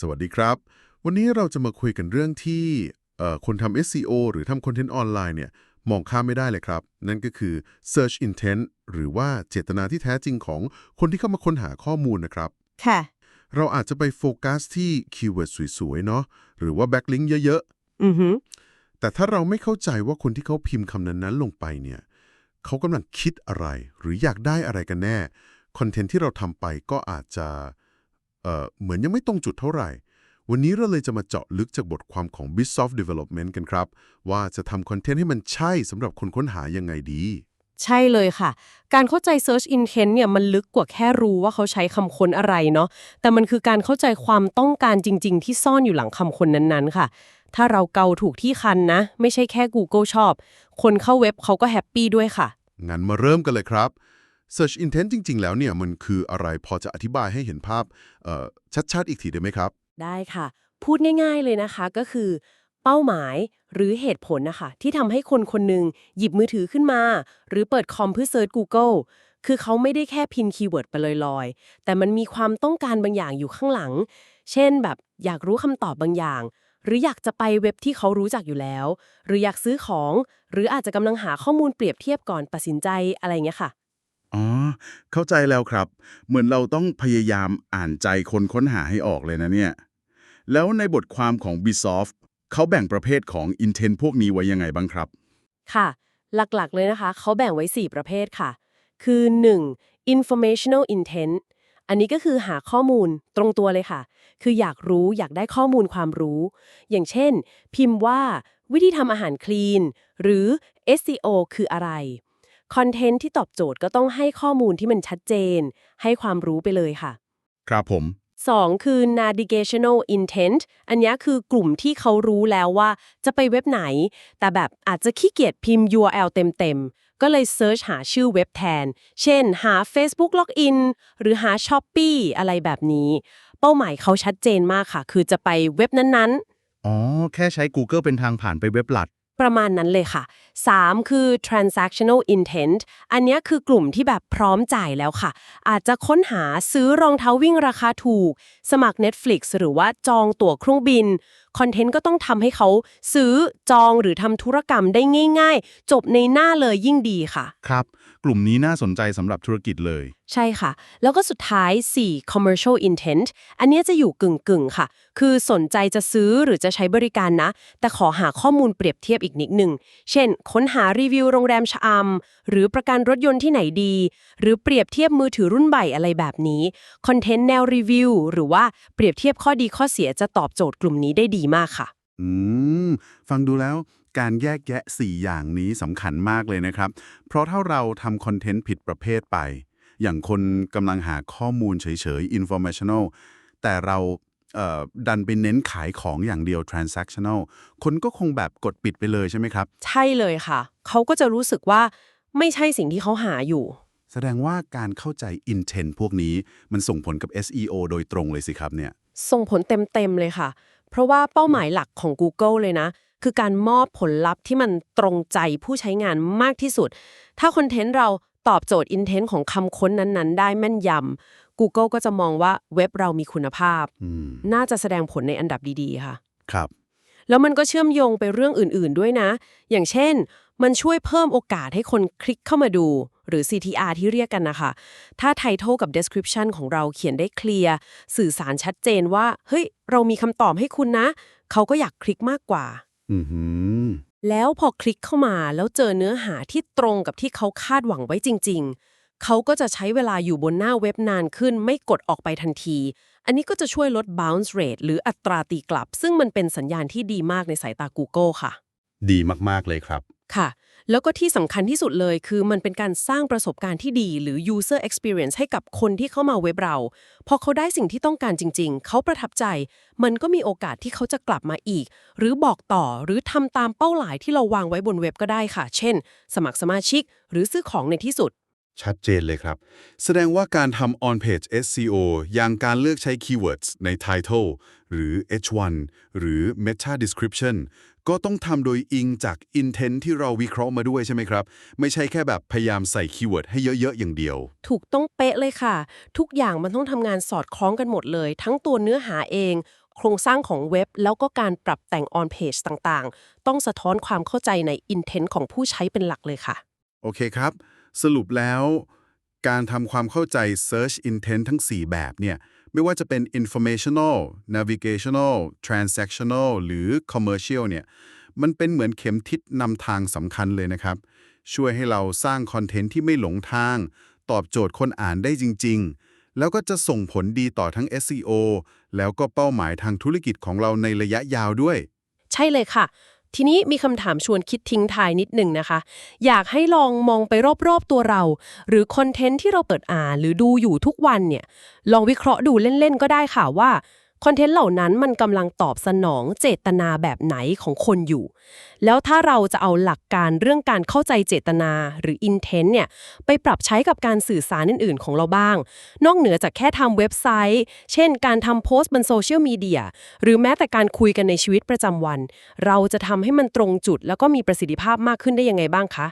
สวัสดีครับ วันนี้เราจะมาคุยกันเรื่องที่เอ่อคนทำ SEO หรือทำคอนเทนต์ออนไลน์เนี่ยมองข้ามไม่ได้เลยครับ นั่นก็คือ search intent หรือว่าเจตนาที่แท้จริงของคนที่เข้ามาค้นหาข้อมูลนะครับ ค่ะ เราอาจจะไปโฟกัสที่คีย์เวิร์ดสวยๆ เนาะหรือว่า backlink เยอะอือหือๆแต่ถ้าเราไม่เข้าใจว่าคนที่เขาพิมพ์คำนั้นๆ ลงไปเนี่ยเขากำลังคิดอะไร หรืออยากได้อะไรกันแน่คอนเทนต์ที่เราทำไปก็อาจจะ เอ่อเหมือนยังไม่ตรงจุดเท่าไหร่ วันนี้เราเลยจะมาเจาะลึกจากบทความของ b i t s o f t Development กันครับ ว่าจะทำคอนเทนต์ให้มันใช่สำหรับคนค้นหายังไงดี ใช่เลยค่ะ การเข้าใจ search intent เนี่ยมันลึกกว่าแค่รู้ว่าเขาใช้คำค้นอะไรเนาะแต่มันคือการเข้าใจความต้องการจริง ๆ ที่ซ่อนอยู่หลังคำค้นนั้นๆ ค่ะถ้าเราเกาถูกที่คันนะ ไม่ใช่แค่ Google ชอบ คนเข้าเว็บเขาก็แฮปปี้ด้วยค่ะ งั้นมาเริ่มกันเลยครับ Search Intent จริง ๆ แล้วเนี่ยมันคืออะไรพอจะอธิบายให้เห็นภาพชัดๆอีกทีได้ไหมครับ ได้ค่ะ พูดง่าย ๆ เลยนะคะก็คือ เป้าหมายหรือเหตุผลนะคะที่ทำให้คนคนหนึ่งหยิบมือถือขึ้นมา หรือเปิดคอมเพื่อเซิร์ช Google คือเขาไม่ได้แค่พินคีย์เวิร์ดไปลอยๆ แต่มันมีความต้องการบางอย่างอยู่ข้างหลัง เช่นแบบอยากรู้คำตอบบางอย่าง หรืออยากจะไปเว็บที่เขารู้จักอยู่แล้ว หรืออยากซื้อของ หรืออาจจะกำลังหาข้อมูลเปรียบเทียบก่อนตัดสินใจอะไรเงี้ยค่ะ เข้าใจแล้วครับ เหมือนเราต้องพยายามอ่านใจคนค้นหาให้ออกเลยนะเนี่ย แล้วในบทความของ b s o f t เขาแบ่งประเภทของ intent พวกนี้ไว้ยังไงบ้างครับ ค่ะ หลักๆเลยนะคะ เขาแบ่งไว้ 4 ประเภทค่ะ คือ 1. informational intent อันนี้ก็คือหาข้อมูลตรงตัวเลยค่ะ คืออยากรู้อยากได้ข้อมูลความรู้ อย่างเช่น พิมพ์ว่า วิธีทำอาหารคลีน หรือ SEO คืออะไร คอนเทนต์ที่ตอบโจทย์ก็ต้องให้ข้อมูลที่มันชัดเจน ให้ความรู้ไปเลยค่ะ ครับผม 2 คือ navigational intent อันนี้คือกลุ่มที่เขารู้แล้วว่าจะไปเว็บไหน แต่แบบอาจจะขี้เกียจพิมพ์ URL เต็มๆ ก็เลยเซิร์ชหาชื่อเว็บแทน เช่น หา Facebook Login หรือหา Shopee อะไรแบบนี้ เป้าหมายเขาชัดเจนมากค่ะ คือจะไปเว็บนั้นๆ อ๋อ แค่ใช้ Google เป็นทางผ่านไปเว็บหลัก ประมาณนั้นเลยค่ะ 3 คือ transactional intent อันนี้คือกลุ่มที่แบบพร้อมจ่ายแล้วค่ะ อาจจะค้นหาซื้อรองเท้าวิ่งราคาถูก สมัคร Netflix หรือว่าจองตั๋วเครื่องบิน คอนเทนต์ก็ต้องทำให้เขาซื้อจองหรือทำธุรกรรมได้ง่าย ๆ จบในหน้าเลยยิ่งดีค่ะ ครับ กลุ่มนี้น่าสนใจสำหรับธุรกิจเลย ใช่ค่ะ แล้วก็สุดท้าย 4 commercial intent อันเนี้ยจะอยู่กึ่งๆค่ะ คือสนใจจะซื้อหรือจะใช้บริการนะ แต่ขอหาข้อมูลเปรียบเทียบอีกนิดหนึ่งเช่น ค้นหารีวิวโรงแรมชะอำหรือประกันรถยนต์ที่ไหนดี หรือเปรียบเทียบมือถือรุ่นใหม่อะไรแบบนี้คอนเทนต์แนวรีวิวหรือว่าเปรียบเทียบข้อดีข้อเสียจะตอบโจทย์กลุ่มนี้ได้ดีมากค่ะ อืม ฟังดูแล้วการแยกแยะ 4 อย่างนี้สำคัญมากเลยนะครับ เพราะถ้าเราทำคอนเทนต์ผิดประเภทไป อย่างคนกำลังหาข้อมูลเฉยๆ informational แต่เราเอ่อดันไปเน้นขายของอย่างเดียว transactional คนก็คงแบบกดปิดไปเลยใช่ไหมครับ ใช่เลยค่ะ เขาก็จะรู้สึกว่าไม่ใช่สิ่งที่เขาหาอยู่ แสดงว่าการเข้าใจ intent พวกนี้มันส่งผลกับ SEO โดยตรงเลยสิครับเนี่ย ส่งผลเต็มๆเลยค่ะ เพราะว่าเป้าหมายหลักของ Google เลยนะ คือการมอบผลลัพธ์ที่มันตรงใจผู้ใช้งานมากที่สุด ถ้าคอนเทนต์เราตอบโจทย์ intent ของคำค้นนั้นๆ ได้แม่นยำ Google ก็จะมองว่าเว็บเรามีคุณภาพอืมน่าจะแสดงผลในอันดับดีๆ ค่ะ ครับ แล้วมันก็เชื่อมโยงไปเรื่องอื่นๆด้วยนะ อย่างเช่น มันช่วยเพิ่มโอกาสให้คนคลิกเข้ามาดู หรือ CTR ที่เรียกกันนะคะ ถ้า Title กับ Description ของเราเขียนได้เคลียร์สื่อสารชัดเจนว่า เฮ้ย เรามีคำตอบให้คุณนะ เขาก็อยากคลิกมากกว่าอือหือแล้วพอคลิกเข้ามาแล้วเจอเนื้อหาที่ตรงกับที่เขาคาดหวังไว้จริง ๆ เขาก็จะใช้เวลาอยู่บนหน้าเว็บนานขึ้น ไม่กดออกไปทันที อันนี้ก็จะช่วยลด bounce rate หรืออัตราตีกลับ ซึ่งมันเป็นสัญญาณที่ดีมากในสายตา Google ค่ะ ดีมากๆเลยครับ ค่ะ แล้วก็ที่สำคัญที่สุดเลย คือมันเป็นการสร้างประสบการณ์ที่ดีหรือ user experience ให้กับคนที่เข้ามาเว็บเรา พอเขาได้สิ่งที่ต้องการจริง ๆ เขาประทับใจ มันก็มีโอกาสที่เขาจะกลับมาอีก หรือบอกต่อหรือทำตามเป้าหมายที่เราวางไว้บนเว็บก็ได้ค่ะ เช่น สมัครสมาชิก หรือซื้อของในที่สุด ชัดเจนเลยครับ แสดงว่าการทำ on page SEO อย่างการเลือกใช้ keywords ใน title หรือ H1 หรือ meta description ก็ต้องทำโดยอิงจาก intent ที่เราวิเคราะห์มาด้วยใช่ไหมครับ ไม่ใช่แค่แบบพยายามใส่ keyword ให้เยอะๆ อย่างเดียว ถูกต้องเป๊ะเลยค่ะ ทุกอย่างมันต้องทำงานสอดคล้องกันหมดเลย ทั้งตัวเนื้อหาเอง โครงสร้างของเว็บ แล้วก็การปรับแต่ง on page ต่างๆ ต้องสะท้อนความเข้าใจใน intent ของผู้ใช้เป็นหลักเลยค่ะ โอเคครับ สรุปแล้วการทำความเข้าใจ Search Intent ทั้ง 4 แบบเนี่ยไม่ว่าจะเป็น informational navigational transactional หรือ commercial เนี่ยมันเป็นเหมือนเข็มทิศนำทางสำคัญเลยนะครับ ช่วยให้เราสร้างคอนเทนต์ที่ไม่หลงทาง ตอบโจทย์คนอ่านได้จริง ๆ แล้วก็จะส่งผลดีต่อทั้ง SEO แล้วก็เป้าหมายทางธุรกิจของเราในระยะยาวด้วย ใช่เลยค่ะ ทีนี้มีคำถามชวนคิดทิ้งทายนิดหนึ่งนะคะ อยากให้ลองมองไปรอบๆตัวเรา หรือคอนเทนต์ที่เราเปิดอ่านหรือดูอยู่ทุกวันเนี่ย ลองวิเคราะห์ดูเล่นๆก็ได้ค่ะว่า คอนเทนต์เหล่านั้นมันกำลังตอบสนองเจตนาแบบไหนของคนอยู่ แล้วถ้าเราจะเอาหลักการเรื่องการเข้าใจเจตนาหรือ intent เนี่ยไปปรับใช้กับการสื่อสารอื่น ๆ ของเราบ้าง นอกเหนือจากแค่ทำเว็บไซต์ เช่น การทำโพสต์บนโซเชียลมีเดียหรือแม้แต่การคุยกันในชีวิตประจำวัน เราจะทำให้มันตรงจุด แล้วก็มีประสิทธิภาพมากขึ้นได้ยังไงบ้างคะ